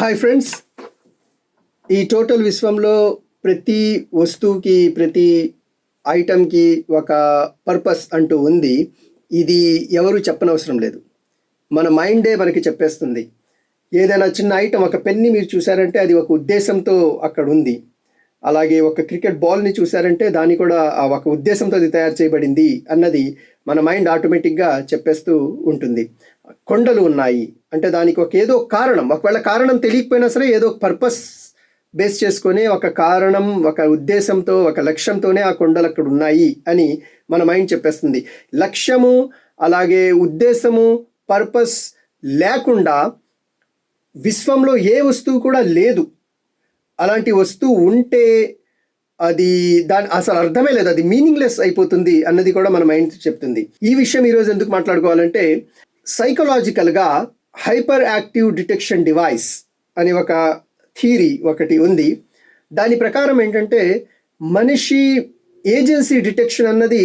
Hi friends ఈ total విశ్వంలో ప్రతి వస్తువుకి ప్రతి ఐటమ్కి ఒక పర్పస్ అంటూ ఉంది. ఇది ఎవరు చెప్పనవసరం లేదు. మన మైండే మనకి చెప్పేస్తుంది. ఏదైనా చిన్న ఐటమ్ ఒక పెన్ని మీరు చూసారంటే అది ఒక ఉద్దేశంతో అక్కడ ఉంది. అలాగే ఒక క్రికెట్ బాల్ని చూసారంటే దాన్ని కూడా ఆ ఒక ఉద్దేశంతో అది తయారు చేయబడింది అన్నది మన మైండ్ ఆటోమేటిక్గా చెప్పేస్తూ ఉంటుంది. కొండలు ఉన్నాయి. అంటే దానికి ఒక ఏదో కారణం. ఒకవేళ కారణం తెలియకపోయినా సరే ఏదో పర్పస్ బేస్ చేసుకొని ఒక కారణం ఒక ఉద్దేశంతో ఒక లక్ష్యంతోనే ఆ కొండలు అక్కడ ఉన్నాయి అని మన మైండ్ చెప్పేస్తుంది. లక్ష్యము అలాగే ఉద్దేశము పర్పస్ లేకుండా విశ్వంలో ఏ వస్తువు కూడా లేదు. అలాంటి వస్తువు ఉంటే అది దాని అసలు అర్థమే లేదు అది మీనింగ్లెస్ అయిపోతుంది అన్నది కూడా మన మైండ్ చెప్తుంది. ఈ విషయం ఈరోజు ఎందుకు మాట్లాడుకోవాలంటే సైకలాజికల్గా హైపర్ యాక్టివ్ డిటెక్షన్ డివైస్ అని ఒక థీరీ ఒకటి ఉంది. దాని ప్రకారం ఏంటంటే మనిషి ఏజెన్సీ డిటెక్షన్ అన్నది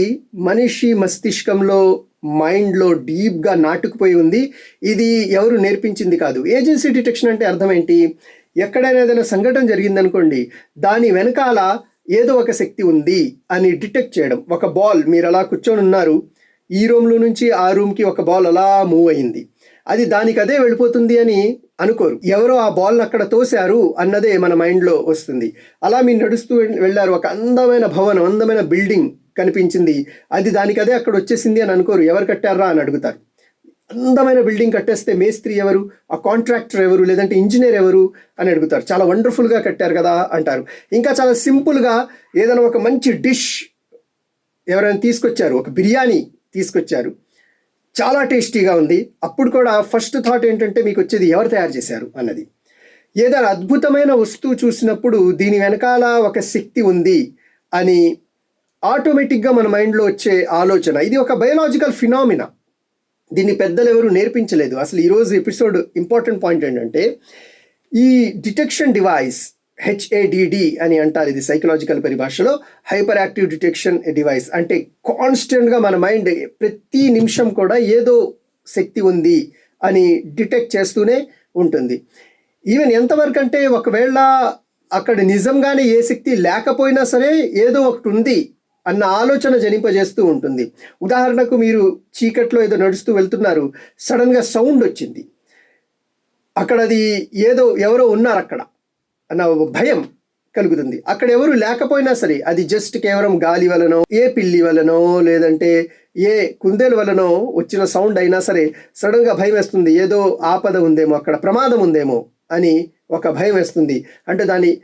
మనిషి మస్తిష్కంలో మైండ్లో డీప్గా నాటుకుపోయి ఉంది. ఇది ఎవరు నేర్పించింది కాదు. ఏజెన్సీ డిటెక్షన్ అంటే అర్థం ఏంటి? ఎక్కడైనా ఏదైనా సంఘటన జరిగిందనుకోండి దాని వెనకాల ఏదో ఒక శక్తి ఉంది అని డిటెక్ట్ చేయడం. ఒక బాల్ మీరు అలా కూర్చొని ఉన్నారు. ఈ రూమ్లో నుంచి ఆ రూమ్కి ఒక బాల్ అలా మూవ్ అయింది. అది దానికి అదే వెళ్ళిపోతుంది అని అనుకోరు. ఎవరో ఆ బాల్ని అక్కడ తోశారు అన్నదే మన మైండ్లో వస్తుంది. అలా మీరు నడుస్తూ వెళ్ళారు. ఒక అందమైన భవనం అందమైన బిల్డింగ్ కనిపించింది. అది దానికి అదే అక్కడ వచ్చేసింది అని అనుకోరు. ఎవరు కట్టారా అని అడుగుతారు. అందమైన బిల్డింగ్ కట్టేస్తే మేస్త్రి ఎవరు? ఆ కాంట్రాక్టర్ ఎవరు? లేదంటే ఇంజనీర్ ఎవరు? అని అడుగుతారు. చాలా వండర్ఫుల్గా కట్టారు కదా అంటారు. ఇంకా చాలా సింపుల్గా ఏదైనా ఒక మంచి డిష్ ఎవరైనా తీసుకొచ్చారు ఒక బిర్యానీ తీసుకొచ్చారు. చాలా టేస్టీగా ఉంది. అప్పుడు కూడా ఫస్ట్ థాట్ ఏంటంటే మీకు వచ్చేది ఎవరు తయారు చేశారు అన్నది. ఏదైనా అద్భుతమైన వస్తువు చూసినప్పుడు దీని వెనకాల ఒక శక్తి ఉంది అని ఆటోమేటిక్గా మన మైండ్లో వచ్చే ఆలోచన. ఇది ఒక బయోలాజికల్ ఫినామినా దీన్ని పెద్దలు ఎవరు నేర్పించలేదు. అసలు ఈరోజు ఎపిసోడ్ ఇంపార్టెంట్ పాయింట్ ఏంటంటే ఈ డిటెక్షన్ డివైస్ హెచ్ఏడిడి అని అంటారు ఇది సైకలాజికల్ పరిభాషలో హైపర్ యాక్టివ్ డిటెక్షన్ డివైస్. అంటే కాన్స్టెంట్గా మన మైండ్ ప్రతి నిమిషం కూడా ఏదో శక్తి ఉంది అని డిటెక్ట్ చేస్తూనే ఉంటుంది. ఈవెన్ ఎంతవరకు అంటే ఒకవేళ అక్కడ నిజంగానే ఏ శక్తి లేకపోయినా సరే ఏదో ఒకటి ఉంది అన్న ఆలోచన జనింపజేస్తూ ఉంటుంది. ఉదాహరణకు మీరు చీకట్లో ఏదో నడుస్తూ వెళ్తున్నారు. సడన్గా సౌండ్ వచ్చింది. అక్కడ అది ఏదో ఎవరో ఉన్నారు అక్కడ అన్న భయం కలుగుతుంది. అక్కడ ఎవరు లేకపోయినా సరే అది జస్ట్ కేవలం గాలి వలనో ఏ పిల్లి వలనో లేదంటే ఏ కుందేల వలనో వచ్చిన సౌండ్ అయినా సరే సడన్గా భయం వేస్తుంది. ఏదో ఆపద ఉందేమో అక్కడ ప్రమాదం ఉందేమో అని ఒక భయం వేస్తుంది. అంటే దాని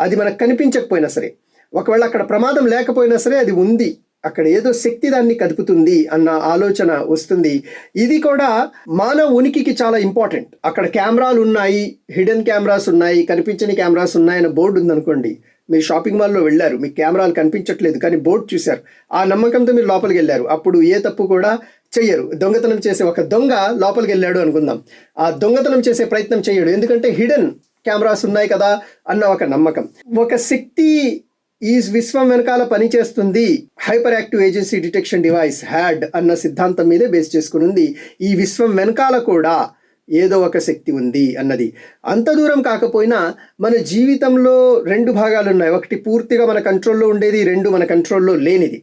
అది మనకు కనిపించకపోయినా సరే. ఒకవేళ అక్కడ ప్రమాదం లేకపోయినా సరే అది ఉంది. అక్కడ ఏదో శక్తి దాన్ని కదుపుతుంది అన్న ఆలోచన వస్తుంది. ఇది కూడా మానవ ఉనికికి చాలా ఇంపార్టెంట్. అక్కడ కెమెరాలు ఉన్నాయి హిడెన్ కెమెరాస్ ఉన్నాయి కనిపించని కెమెరాస్ ఉన్నాయన్న బోర్డు ఉందనుకోండి. మీరు షాపింగ్ మాల్లో వెళ్ళారు మీ కెమెరాలు కనిపించట్లేదు కానీ బోర్డు చూశారు. ఆ నమ్మకంతో మీరు లోపలికి వెళ్ళారు. అప్పుడు ఏ తప్పు కూడా చెయ్యరు. దొంగతనం చేసే ఒక దొంగ లోపలికి వెళ్ళాడు అనుకుందాం. ఆ దొంగతనం చేసే ప్రయత్నం చేయడు ఎందుకంటే హిడెన్ కెమెరాస్ ఉన్నాయి కదా అన్న ఒక నమ్మకం. ఒక శక్తి ఈ విశ్వం వెనకాల పనిచేస్తుంది. Hyperactive agency detection device HADD అన్న సిద్ధాంతం మీదే బేస్ చేసుకుని ఉంది. ఈ విశ్వం వెనకాల కూడా ఏదో ఒక శక్తి ఉంది అన్నది. అంత దూరం కాకపోయినా మన జీవితంలో రెండు భాగాలు ఉన్నాయి. ఒకటి పూర్తిగా మన కంట్రోల్లో ఉండేది రెండు మన కంట్రోల్లో లేనిది.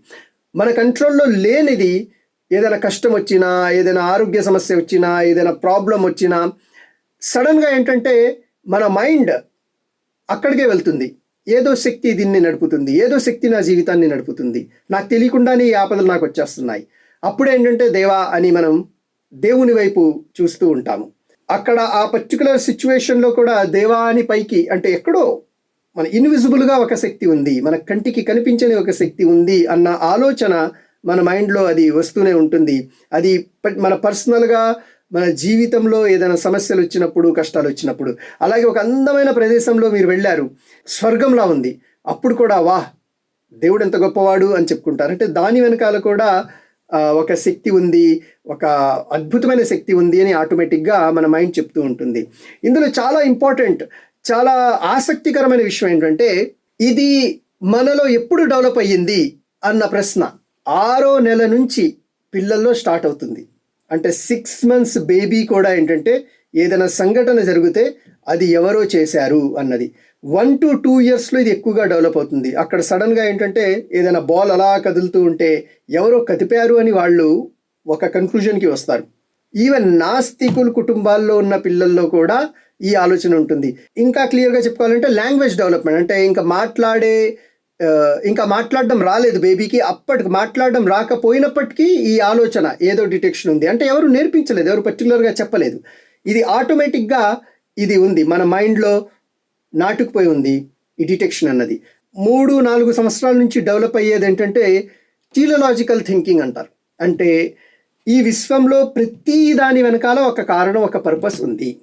మన కంట్రోల్లో లేనిది ఏదైనా కష్టం వచ్చినా ఏదైనా ఆరోగ్య సమస్య వచ్చినా ఏదైనా ప్రాబ్లం వచ్చినా సడన్గా ఏంటంటే మన మైండ్ అక్కడికే వెళ్తుంది. ఏదో శక్తి దీన్ని నడుపుతుంది ఏదో శక్తి నా జీవితాన్ని నడుపుతుంది. నాకు తెలియకుండానే ఈ ఆపదలు నాకు వచ్చేస్తున్నాయి. అప్పుడు ఏంటంటే దేవా అని మనం దేవుని వైపు చూస్తూ ఉంటాము. అక్కడ ఆ పర్టికులర్ సిచ్యువేషన్లో కూడా దేవా అని పైకి అంటే ఎక్కడో మన ఇన్విజిబుల్గా ఒక శక్తి ఉంది మన కంటికి కనిపించని ఒక శక్తి ఉంది అన్న ఆలోచన మన మైండ్లో అది వస్తూనే ఉంటుంది. అది మన పర్సనల్గా మన జీవితంలో ఏదైనా సమస్యలు వచ్చినప్పుడు కష్టాలు వచ్చినప్పుడు. అలాగే ఒక అందమైన ప్రదేశంలో మీరు వెళ్ళారు. స్వర్గంలా ఉంది. అప్పుడు కూడా వాహ్! దేవుడు ఎంత గొప్పవాడు అని చెప్పుకుంటారు. అంటే దాని వెనకాల కూడా ఒక శక్తి ఉంది. ఒక అద్భుతమైన శక్తి ఉంది అని ఆటోమేటిక్గా మన మైండ్ చెప్తూ ఉంటుంది. ఇందులో చాలా ఇంపార్టెంట్ చాలా ఆసక్తికరమైన విషయం ఏంటంటే ఇది మనలో ఎప్పుడు డెవలప్ అయ్యింది అన్న ప్రశ్న. ఆరో నెల నుంచి పిల్లల్లో స్టార్ట్ అవుతుంది. అంటే సిక్స్ మంత్స్ బేబీ కూడా ఏంటంటే ఏదైనా సంఘటన జరిగితే అది ఎవరో చేశారు అన్నది. వన్ టు టూ ఇయర్స్లో ఇది ఎక్కువగా డెవలప్ అవుతుంది. అక్కడ సడన్గా ఏంటంటే ఏదైనా బాల్ అలా కదులుతూ ఉంటే ఎవరో కదిపారు అని వాళ్ళు ఒక కన్క్లూజన్కి వస్తారు. ఈవెన్ నాస్తికుల కుటుంబాల్లో ఉన్న పిల్లల్లో కూడా ఈ ఆలోచన ఉంటుంది. ఇంకా క్లియర్గా చెప్పుకోవాలంటే లాంగ్వేజ్ డెవలప్మెంట్ అంటే ఇంకా మాట్లాడే ఇంకా మాట్లాడడం రాలేదు బేబీకి. అప్పటికి మాట్లాడడం రాకపోయినప్పటికీ ఈ ఆలోచన ఏదో డిటెక్షన్ ఉంది. అంటే ఎవరు నేర్పించలేదు ఎవరు పర్టికులర్గా చెప్పలేదు. ఇది ఆటోమేటిక్గా ఇది ఉంది. మన మైండ్లో నాటుకుపోయి ఉంది ఈ డిటెక్షన్ అన్నది. మూడు నాలుగు సంవత్సరాల నుంచి డెవలప్ అయ్యేది ఏంటంటే టీలలాజికల్ థింకింగ్ అంటారు. అంటే ఈ విశ్వంలో ప్రతి దాని వెనకాల ఒక కారణం ఒక పర్పస్ ఉంది.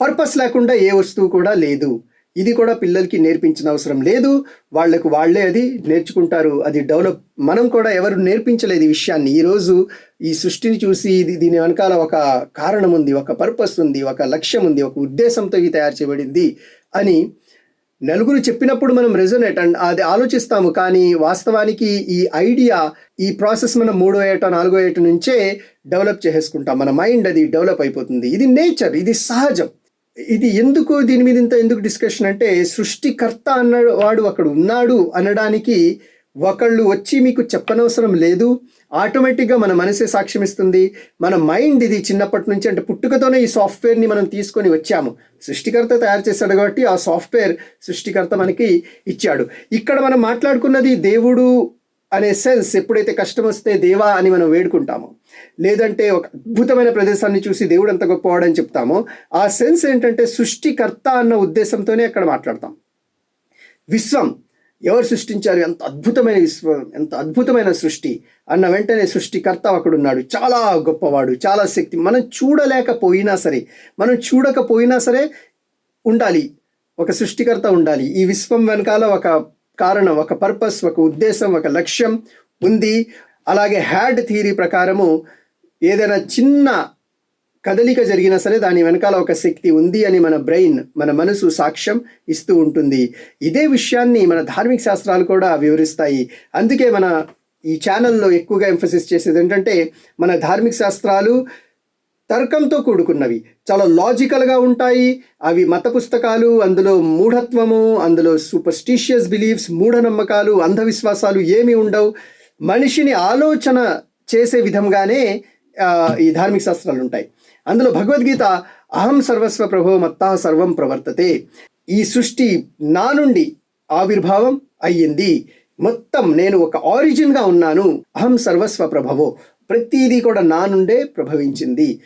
పర్పస్ లేకుండా ఏ వస్తువు కూడా లేదు. ఇది కూడా పిల్లలకి నేర్పించిన అవసరం లేదు. వాళ్ళకు వాళ్ళే అది నేర్చుకుంటారు. అది డెవలప్ మనం కూడా ఎవరు నేర్పించలేదు ఈ విషయాన్ని. ఈరోజు ఈ సృష్టిని చూసి ఇది దీని వెనకాల ఒక కారణం ఉంది ఒక పర్పస్ ఉంది ఒక లక్ష్యం ఉంది ఒక ఉద్దేశంతో ఇది తయారు చేయబడింది అని నలుగురు చెప్పినప్పుడు మనం రెజొనేట్ అండ్ అది ఆలోచిస్తాము. కానీ వాస్తవానికి ఈ ఐడియా ఈ ప్రాసెస్ మనం మూడో ఏట నాలుగో ఏట నుంచే డెవలప్ చేసేసుకుంటాం. మన మైండ్ అది డెవలప్ అయిపోతుంది. ఇది నేచర్ ఇది సహజం. ఇది ఎందుకు దీని మీద ఇంత ఎందుకు డిస్కషన్ అంటే సృష్టికర్త అన్న వాడు అక్కడ ఉన్నాడు అనడానికి ఒకళ్ళు వచ్చి మీకు చెప్పనవసరం లేదు. ఆటోమేటిక్గా మన మనసే సాక్ష్యం ఇస్తుంది. మన మైండ్ ఇది చిన్నప్పటి నుంచి అంటే పుట్టుకతోనే ఈ సాఫ్ట్వేర్ని మనం తీసుకొని వచ్చాము. సృష్టికర్త తయారు చేశాడు కాబట్టి ఆ సాఫ్ట్వేర్ సృష్టికర్త మనకి ఇచ్చాడు. ఇక్కడ మనం మాట్లాడుకున్నది దేవుడు అనే సెన్స్ ఎప్పుడైతే కష్టం వస్తే దేవా అని మనం వేడుకుంటామో. లేదంటే ఒక అద్భుతమైన ప్రదేశాన్ని చూసి దేవుడు ఎంత గొప్పవాడని చెప్తామో ఆ సెన్స్ ఏంటంటే సృష్టికర్త అన్న ఉద్దేశంతోనే అక్కడ మాట్లాడతాం. విశ్వం ఎవరు సృష్టించారు? ఎంత అద్భుతమైన విశ్వం ఎంత అద్భుతమైన సృష్టి అన్న వెంటనే సృష్టికర్త ఒకడున్నాడు చాలా గొప్పవాడు చాలా శక్తి. మనం చూడలేకపోయినా సరే మనం చూడకపోయినా సరే ఉండాలి. ఒక సృష్టికర్త ఉండాలి. ఈ విశ్వం వెనకాల ఒక కారణం ఒక పర్పస్ ఒక ఉద్దేశం ఒక లక్ష్యం ఉంది. అలాగే హ్యాడ్ థియరీ ప్రకారము ఏదైనా చిన్న కదలిక జరిగినా సరే దాని వెనకాల ఒక శక్తి ఉంది అని మన బ్రెయిన్ మన మనసు సాక్ష్యం ఇస్తూ ఉంటుంది. ఇదే విషయాన్ని మన ధార్మిక శాస్త్రాలు కూడా వివరిస్తాయి. అందుకే మన ఈ ఛానల్లో ఎక్కువగా ఎంఫసిస్ చేసేది ఏంటంటే మన ధార్మిక శాస్త్రాలు తర్కంతో కూడుకున్నవి. చాలా లాజికల్గా ఉంటాయి. అవి మత పుస్తకాలు అందులో మూఢత్వము అందులో సూపర్స్టిషియస్ బిలీఫ్స్ మూఢనమ్మకాలు అంధవిశ్వాసాలు ఏమీ ఉండవు. మనిషిని ఆలోచన చేసే విధంగానే ఈ ధార్మిక శాస్త్రాలు ఉంటాయి. అందులో భగవద్గీత అహం సర్వస్వ ప్రభో మత్తా సర్వం ప్రవర్తతే ఈ సృష్టి నా నుండి ఆవిర్భావం అయ్యింది. మొత్తం నేను ఒక ఆరిజిన్గా ఉన్నాను. అహం సర్వస్వ ప్రభవో. ప్రతిదీ కూడా నా నుండే ప్రభవించింది.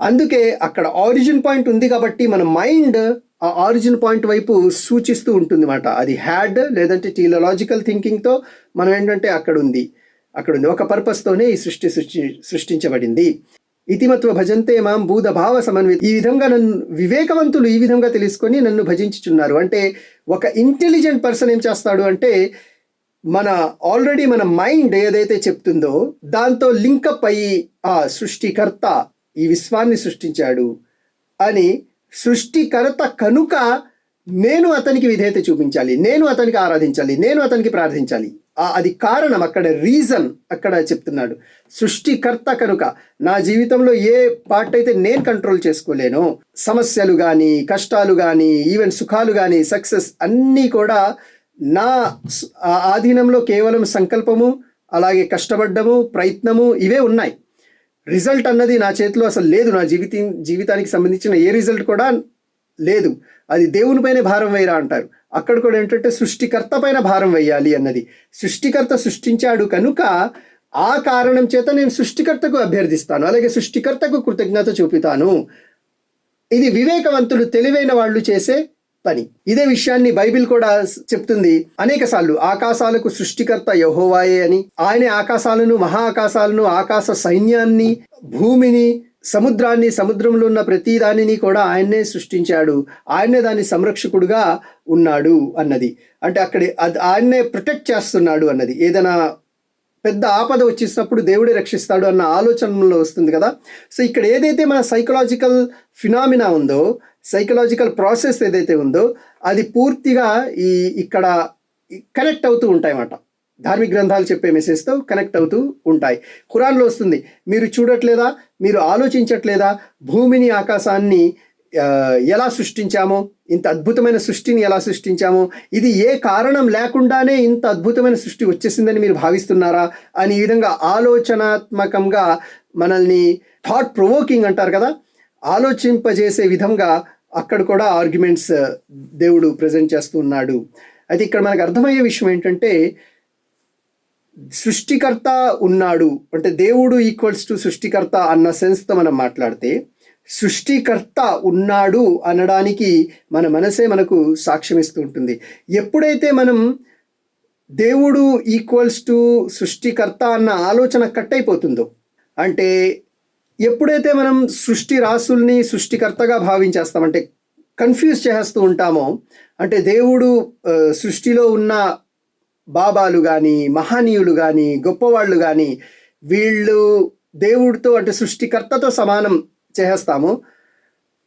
అందుకే అక్కడ ఆరిజిన్ పాయింట్ ఉంది కాబట్టి మన మైండ్ ఆ ఆరిజిన్ పాయింట్ వైపు సూచిస్తూ ఉంటుంది అనమాట అది హ్యాడ్ లేదంటే టీలలాజికల్ థింకింగ్తో మనం ఏంటంటే అక్కడ ఉంది. అక్కడ ఉంది ఒక పర్పస్తోనే ఈ సృష్టి సృష్టి సృష్టించబడింది. ఇతిమత్వ భజంతే మాం భూత భావ సమన్వి ఈ విధంగా నన్ను వివేకవంతులు ఈ విధంగా తెలుసుకొని నన్ను భజించుచున్నారు. అంటే ఒక ఇంటెలిజెంట్ పర్సన్ ఏం చేస్తాడు అంటే మన ఆల్రెడీ మన మైండ్ ఏదైతే చెప్తుందో దాంతో లింకప్ అయ్యి ఆ సృష్టికర్త ఈ విశ్వాన్ని సృష్టించాడు అని సృష్టికర్త కనుక నేను అతనికి విధేయత చూపించాలి నేను అతనికి ఆరాధించాలి నేను అతనికి ప్రార్థించాలి. అది కారణం అక్కడ రీజన్ అక్కడ చెప్తున్నాడు. సృష్టికర్త కనుక నా జీవితంలో ఏ పార్ట్ అయితే నేను కంట్రోల్ చేసుకోలేనో సమస్యలు కానీ కష్టాలు కానీ ఈవెన్ సుఖాలు కానీ సక్సెస్ అన్నీ కూడా నా ఆధీనంలో కేవలం సంకల్పము అలాగే కష్టపడ్డము ప్రయత్నము ఇవే ఉన్నాయి. రిజల్ట్ అన్నది నా చేతిలో అసలు లేదు. నా జీవిత జీవితానికి సంబంధించిన ఏ రిజల్ట్ కూడా లేదు. అది దేవునిపైనే భారం వేయరా అంటారు. అక్కడ కూడా ఏంటంటే సృష్టికర్త పైన భారం వేయాలి అన్నది. సృష్టికర్త సృష్టించాడు కనుక ఆ కారణం చేత నేను సృష్టికర్తకు అభ్యర్థిస్తాను అలాగే సృష్టికర్తకు కృతజ్ఞత చూపుతాను. ఇది వివేకవంతులు తెలివైన వాళ్ళు చేసే పని. ఇదే విషయాన్ని బైబిల్ కూడా చెప్తుంది అనేక సార్లు ఆకాశాలకు సృష్టికర్త యహోవాయే అని. ఆయనే ఆకాశాలను మహా ఆకాశాలను ఆకాశ సైన్యాన్ని భూమిని సముద్రాన్ని సముద్రంలో ఉన్న ప్రతి దానిని కూడా ఆయన్నే సృష్టించాడు. ఆయనే దాని సంరక్షకుడుగా ఉన్నాడు అన్నది. అంటే అక్కడ అది ఆయన్నే ప్రొటెక్ట్ చేస్తున్నాడు అన్నది. ఏదైనా పెద్ద ఆపద వచ్చేసినప్పుడు దేవుడే రక్షిస్తాడు అన్న ఆలోచనలో వస్తుంది కదా. సో ఇక్కడ ఏదైతే మన సైకలాజికల్ ఫినామినా ఉందో సైకలాజికల్ ప్రాసెస్ ఏదైతే ఉందో అది పూర్తిగా ఈ ఇక్కడ కనెక్ట్ అవుతూ ఉంటాయన్నమాట. ధార్మిక గ్రంథాలు చెప్పే మెసేజ్తో కనెక్ట్ అవుతూ ఉంటాయి. ఖురాన్లో వస్తుంది మీరు చూడట్లేదా? మీరు ఆలోచించట్లేదా? భూమిని ఆకాశాన్ని ఎలా సృష్టించామో? ఇంత అద్భుతమైన సృష్టిని ఎలా సృష్టించామో? ఇది ఏ కారణం లేకుండానే ఇంత అద్భుతమైన సృష్టి వచ్చేసిందని మీరు భావిస్తున్నారా? అని ఈ విధంగా ఆలోచనాత్మకంగా మనల్ని థాట్ ప్రొవోకింగ్ అంటారు కదా? ఆలోచింపజేసే విధంగా అక్కడ కూడా ఆర్గ్యుమెంట్స్ దేవుడు ప్రజెంట్ చేస్తూ ఉన్నాడు. అయితే ఇక్కడ మనకు అర్థమయ్యే విషయం ఏంటంటే సృష్టికర్త ఉన్నాడు. అంటే దేవుడు ఈక్వల్స్ టు సృష్టికర్త అన్న సెన్స్తో మనం మాట్లాడితే సృష్టికర్త ఉన్నాడు అనడానికి మన మనసే మనకు సాక్ష్యం ఇస్తూ ఉంటుంది. ఎప్పుడైతే మనం దేవుడు ఈక్వల్స్ టు సృష్టికర్త అన్న ఆలోచన కట్ అయిపోతుందో అంటే ఎప్పుడైతే మనం సృష్టి రాసుల్ని సృష్టికర్తగా భావించేస్తామంటే కన్ఫ్యూజ్ చేస్తూ ఉంటామో అంటే దేవుడు సృష్టిలో ఉన్న బాబాలు కానీ మహనీయులు కానీ గొప్పవాళ్ళు కానీ వీళ్ళు దేవుడితో అంటే సృష్టికర్తతో సమానం చేసేస్తాము.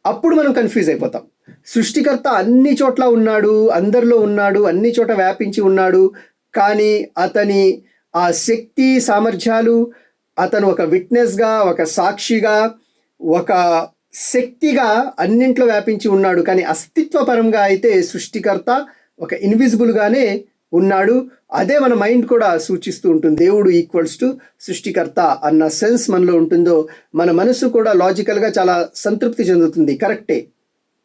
అప్పుడు మనం కన్ఫ్యూజ్ అయిపోతాం. సృష్టికర్త అన్ని చోట్ల ఉన్నాడు అందరిలో ఉన్నాడు అన్ని చోట వ్యాపించి ఉన్నాడు. కానీ అతని ఆ శక్తి సామర్థ్యాలు అతను ఒక విట్నెస్గా ఒక సాక్షిగా ఒక శక్తిగా అన్నింట్లో వ్యాపించి ఉన్నాడు. కానీ అస్తిత్వపరంగా అయితే సృష్టికర్త ఒక ఇన్విజిబుల్గానే ఉన్నాడు. అదే మన మైండ్ కూడా సూచిస్తూ ఉంటుంది. దేవుడు ఈక్వల్స్ టు సృష్టికర్త అన్న సెన్స్ మనలో ఉంటుందో మన మనసు కూడా లాజికల్గా చాలా సంతృప్తి చెందుతుంది. కరెక్టే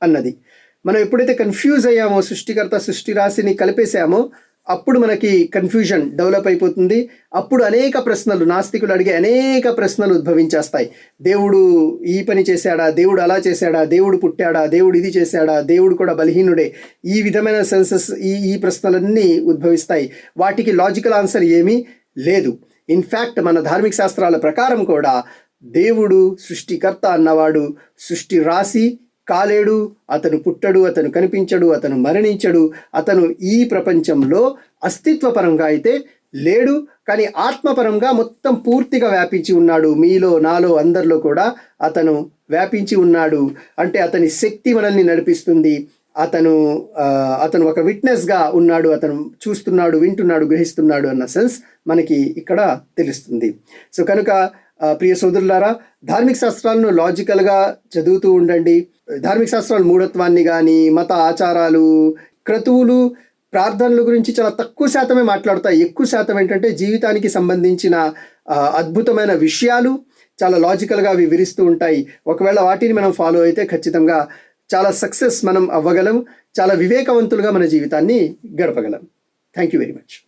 అన్నది. మనం ఎప్పుడైతే కన్ఫ్యూజ్ అయ్యామో సృష్టికర్త సృష్టి రాశిని కలిపేసామో అప్పుడు మనకి కన్ఫ్యూజన్ డెవలప్ అయిపోతుంది. అప్పుడు అనేక ప్రశ్నలు నాస్తికులు అడిగే అనేక ప్రశ్నలు ఉద్భవించేస్తాయి. దేవుడు ఈ పని చేశాడా? దేవుడు అలా చేశాడా? దేవుడు పుట్టాడా? దేవుడు ఇది చేశాడా? దేవుడు కూడా బలహీనుడే. ఈ విధమైన సెన్సెస్ ఈ ఈ ప్రశ్నలన్నీ ఉద్భవిస్తాయి. వాటికి లాజికల్ ఆన్సర్ ఏమీ లేదు. ఇన్ఫ్యాక్ట్ మన ధార్మిక శాస్త్రాల ప్రకారం కూడా దేవుడు సృష్టికర్త అన్నవాడు సృష్టి రాసి కాలేడు అతను పుట్టడు అతను కనిపించడు అతను మరణించడు అతను ఈ ప్రపంచంలో అస్తిత్వపరంగా అయితే లేడు కానీ ఆత్మపరంగా మొత్తం పూర్తిగా వ్యాపించి ఉన్నాడు. మీలో నాలో అందరిలో కూడా అతను వ్యాపించి ఉన్నాడు. అంటే అతని శక్తి మనల్ని నడిపిస్తుంది. అతను అతను ఒక విట్నెస్గా ఉన్నాడు అతను చూస్తున్నాడు వింటున్నాడు గ్రహిస్తున్నాడు అన్న సెన్స్ మనకి ఇక్కడ తెలుస్తుంది. సో కనుక ప్రియ సోదరులారా ధార్మిక శాస్త్రాలను లాజికల్గా చదువుతూ ఉండండి. ధార్మిక శాస్త్రాలు మూఢత్వాన్ని కానీ మత ఆచారాలు క్రతువులు ప్రార్థనల గురించి చాలా తక్కువ శాతమే మాట్లాడతాయి. ఎక్కువ శాతం ఏంటంటే జీవితానికి సంబంధించిన అద్భుతమైన విషయాలు చాలా లాజికల్గా అవి వివరిస్తూ ఉంటాయి. ఒకవేళ వాటిని మనం ఫాలో అయితే ఖచ్చితంగా చాలా సక్సెస్ మనం అవ్వగలం. చాలా వివేకవంతులుగా మన జీవితాన్ని గడపగలం. Thank you very much